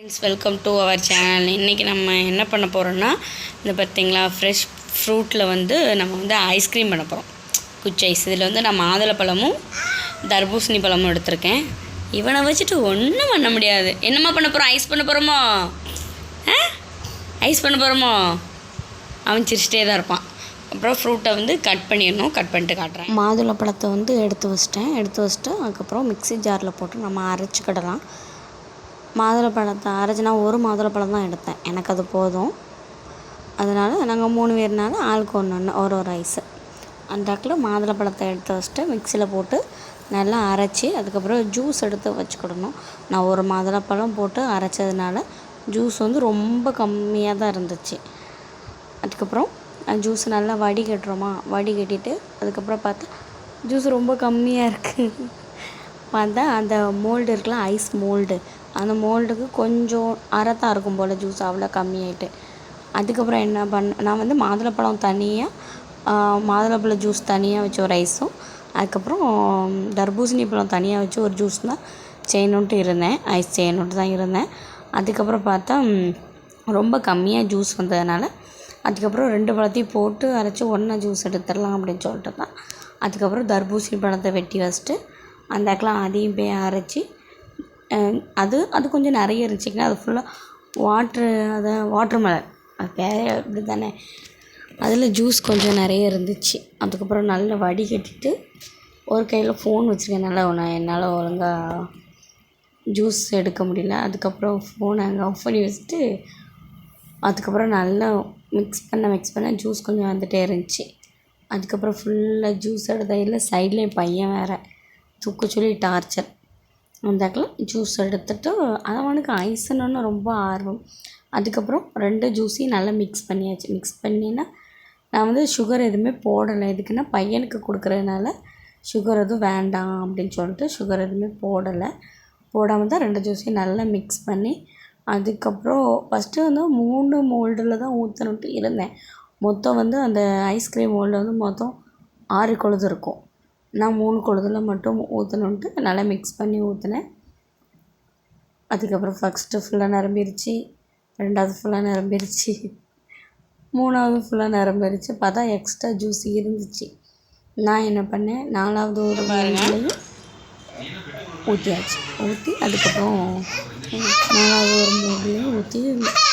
Friends welcome to our channel இன்றைக்கி நம்ம என்ன பண்ண போகிறோன்னா இந்த பார்த்திங்களா ஃப்ரெஷ் ஃப்ரூட்டில் வந்து நம்ம வந்து ஐஸ்கிரீம் பண்ண போகிறோம் குச்சி ஐஸ் இதில் வந்து நான் மாதுளப்பழமும் தர்பூசணி பழமும் எடுத்திருக்கேன். இவனை வச்சுட்டு ஒன்றும் பண்ண முடியாது. என்னம்மா பண்ண போகிறோம் ஐஸ் பண்ண போகிறோமோ ஆ? ஐஸ் பண்ண போகிறோமோ அவன் சிரிச்சிட்டே தான் இருப்பான். அப்புறம் ஃப்ரூட்டை வந்து கட் பண்ணிடணும். கட் பண்ணிட்டு காட்டுறேன். மாதுளப்பழத்தை வந்து எடுத்து வச்சிட்டேன். எடுத்து வச்சுட்டு அதுக்கப்புறம் மிக்ஸி ஜாரில் போட்டு நம்ம அரைச்சிக்கிடலாம். மாதுளப்பழத்தை அரைச்சி நான் ஒரு மாதுளப்பழம் தான் எடுத்தேன். எனக்கு அது போதும். அதனால் நாங்கள் மூணு பேர்னால ஆளுக்கு ஒன்று ஒன்று ஒரு ஒரு ஐஸு அந்தாக்கில் மாதுளப்பழத்தை எடுத்து வச்சுட்டு மிக்சியில் போட்டு நல்லா அரைச்சி அதுக்கப்புறம் ஜூஸ் எடுத்து வச்சுக்கிடணும். நான் ஒரு மாதுளப்பழம் போட்டு அரைச்சதுனால ஜூஸ் வந்து ரொம்ப கம்மியாக தான் இருந்துச்சு. அதுக்கப்புறம் ஜூஸ் நல்லா வடிகட்டுறோமா? வடிகட்டிட்டு அதுக்கப்புறம் பார்த்தா ஜூஸ் ரொம்ப கம்மியாக இருக்குது பார்த்தா அந்த மோல்டு இருக்குல்ல ஐஸ் மோல்டு அந்த மோல்டுக்கு கொஞ்சம் அறத்தான் இருக்கும் போல் ஜூஸ் அவ்வளோ கம்மியாயிட்டு. அதுக்கப்புறம் என்ன பண்ண நான் வந்து மாதுளப்பழம் தனியாக மாதுளப்பழம் ஜூஸ் தனியாக வச்ச ஒரு ஐஸும் அதுக்கப்புறம் தர்பூசணி பழம் தனியாக வச்சு ஒரு ஜூஸ் தான் செய்யணுன்ட்டு இருந்தேன். ஐஸ் செய்யணுன்ட்டு தான் இருந்தேன். அதுக்கப்புறம் பார்த்தா ரொம்ப கம்மியாக ஜூஸ் வந்ததுனால அதுக்கப்புறம் ரெண்டு பழத்தையும் போட்டு அரைச்சி ஒன்றா ஜூஸ் எடுத்துடலாம் அப்படின்னு சொல்லிட்டு தான். அதுக்கப்புறம் தர்பூசணி பழத்தை வெட்டி வச்சுட்டு அந்த அக்கெலாம் அதையும் போய் அரைச்சி அது அது கொஞ்சம் நிறைய இருந்துச்சுங்கன்னா அது ஃபுல்லாக வாட்ரு அதை வாட்ரு மெலன் அது பேர் இப்படி தானே. அதில் ஜூஸ் கொஞ்சம் நிறைய இருந்துச்சு. அதுக்கப்புறம் நல்லா வடிகட்டிட்டு ஒரு கையில் ஃபோன் வச்சுருக்கேன் நல்லா நான் என்னால் ஒழுங்காக ஜூஸ் எடுக்க முடியல. அதுக்கப்புறம் ஃபோனை அங்கே ஆஃப் பண்ணி வச்சுட்டு அதுக்கப்புறம் நல்லா மிக்ஸ் பண்ண மிக்ஸ் பண்ண ஜூஸ் கொஞ்சம் வந்துகிட்டே இருந்துச்சு. அதுக்கப்புறம் ஃபுல்லாக ஜூஸ் எடுத்த இல்லை சைடில் என் பையன் வேறு. தூக்க சொல்லி டார்ச்சர். அந்தாக்கில் ஜூஸ் எடுத்துட்டு அவனுக்கு ஐஸ்ன்னு ரொம்ப ஆர்வம். அதுக்கப்புறம் ரெண்டு ஜூஸையும் நல்லா மிக்ஸ் பண்ணியாச்சு. மிக்ஸ் பண்ணினா நான் வந்து சுகர் எதுவுமே போடலை. எதுக்குன்னா பையனுக்கு கொடுக்குறதுனால சுகர் எதுவும் வேண்டாம் அப்படின்னு சொல்லிட்டு சுகர் எதுவுமே போடலை. போடாமல் தான் ரெண்டு ஜூஸையும் நல்லா மிக்ஸ் பண்ணி அதுக்கப்புறம் ஃபஸ்ட்டு வந்து மூணு மோல்டில் தான் ஊற்றணுன்ட்டு இருந்தேன். மொத்தம் வந்து அந்த ஐஸ்கிரீம் மோல்டு வந்து மொத்தம் ஆறு கொழுது இருக்கும். நான் மூணு கொழுதில் மட்டும் ஊற்றணுன்ட்டு நல்லா மிக்ஸ் பண்ணி ஊற்றினேன் அதுக்கப்புறம் ஃபஸ்ட்டு ஃபுல்லாக நிரம்பிருச்சு ரெண்டாவது ஃபுல்லாக நிரம்பிருச்சு மூணாவது ஃபுல்லாக நிரம்பிருச்சு. பார்த்தா எக்ஸ்ட்ரா ஜூஸ் இருந்துச்சு. நான் என்ன பண்ணேன் நாலாவது ஒரு மோல்ட்லேயும் ஊற்றியாச்சு ஊற்றி அதுக்கப்புறம் நாலாவது ஒரு மோல்ட்லேயும் ஊற்றி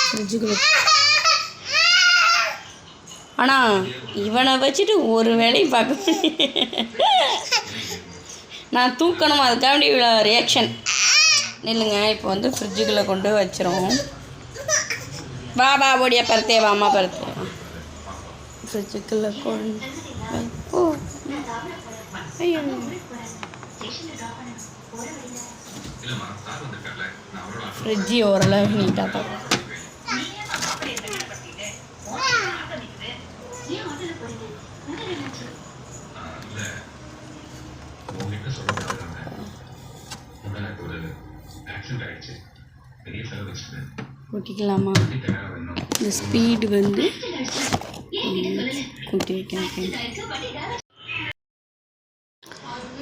ஃப்ரிட்ஜுக்குள்ள ஆனால் இவனை வச்சுட்டு ஒரு வேலையும் பார்க்க. நான் தூக்கணும்? அதுக்காண்டி இவ்வளோ ரியாக்ஷன் நில்லுங்க இப்போ வந்து ஃப்ரிட்ஜுக்குள்ளே கொண்டு வச்சிரும் வா வா ஓடியா பருத்தே வாமா பருத்தே ஃப்ரிட்ஜுக்குள்ளே கொண்டு வைப்போ ஐயோ. ஃப்ரிட்ஜி ஓரளவு நீட்டாக தான் உங்ககிட்ட சொல்லப்பட்டிருக்காங்க எனக்கு ஒரு ஆக்சிடென்ட் ஆயிடுச்சு பெரிய செலவு கூட்டிக்கலாமா இந்த ஸ்பீடு வந்து கூட்டி வைக்கிறேன்.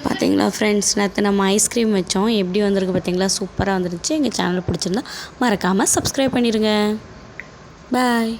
பார்த்தீங்களா ஃப்ரெண்ட்ஸ் நேற்று நம்ம ஐஸ்கிரீம் வச்சோம். எப்படி வந்திருக்கு பார்த்தீங்களா? சூப்பராக வந்துருச்சு. எங்கள் சேனல் பிடிச்சிருந்தா மறக்காமல் சப்ஸ்கிரைப் பண்ணிடுங்க பாய்